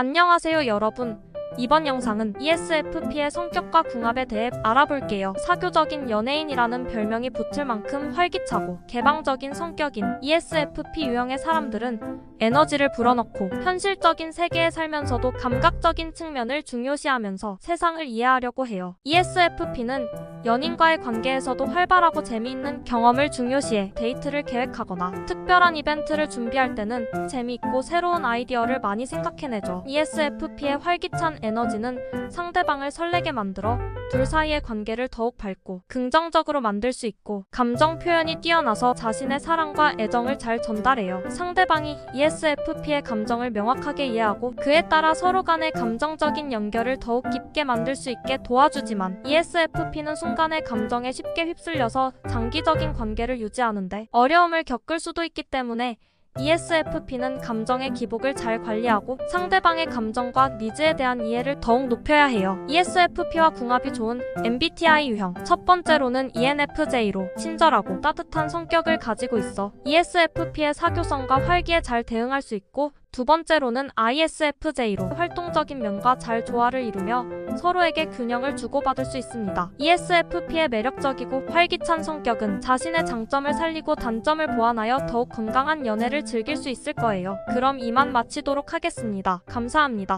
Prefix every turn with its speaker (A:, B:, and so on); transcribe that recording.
A: 안녕하세요 여러분. 이번 영상은 ESFP의 성격과 궁합에 대해 알아볼게요. 사교적인 연예인이라는 별명이 붙을 만큼 활기차고 개방적인 성격인 ESFP 유형의 사람들은 에너지를 불어넣고 현실적인 세계에 살면서도 감각적인 측면을 중요시하면서 세상을 이해하려고 해요. ESFP는 연인과의 관계에서도 활발하고 재미있는 경험을 중요시해 데이트를 계획하거나 특별한 이벤트를 준비할 때는 재미있고 새로운 아이디어를 많이 생각해내죠. ESFP의 활기찬 에너지는 상대방을 설레게 만들어 둘 사이의 관계를 더욱 밝고 긍정적으로 만들 수 있고 감정 표현이 뛰어나서 자신의 사랑과 애정을 잘 전달해요. 상대방이 ESFP의 감정을 명확하게 이해하고 그에 따라 서로 간의 감정적인 연결을 더욱 깊게 만들 수 있게 도와주지만 ESFP는 순간의 감정에 쉽게 휩쓸려서 장기적인 관계를 유지하는데 어려움을 겪을 수도 있기 때문에 ESFP는 감정의 기복을 잘 관리하고 상대방의 감정과 니즈에 대한 이해를 더욱 높여야 해요. ESFP와 궁합이 좋은 MBTI 유형. 첫 번째로는 ENFJ로 친절하고 따뜻한 성격을 가지고 있어 ESFP의 사교성과 활기에 잘 대응할 수 있고 두 번째로는 ISFJ로 활동적인 면과 잘 조화를 이루며 서로에게 균형을 주고받을 수 있습니다. ESFP의 매력적이고 활기찬 성격은 자신의 장점을 살리고 단점을 보완하여 더욱 건강한 연애를 즐길 수 있을 거예요. 그럼 이만 마치도록 하겠습니다. 감사합니다.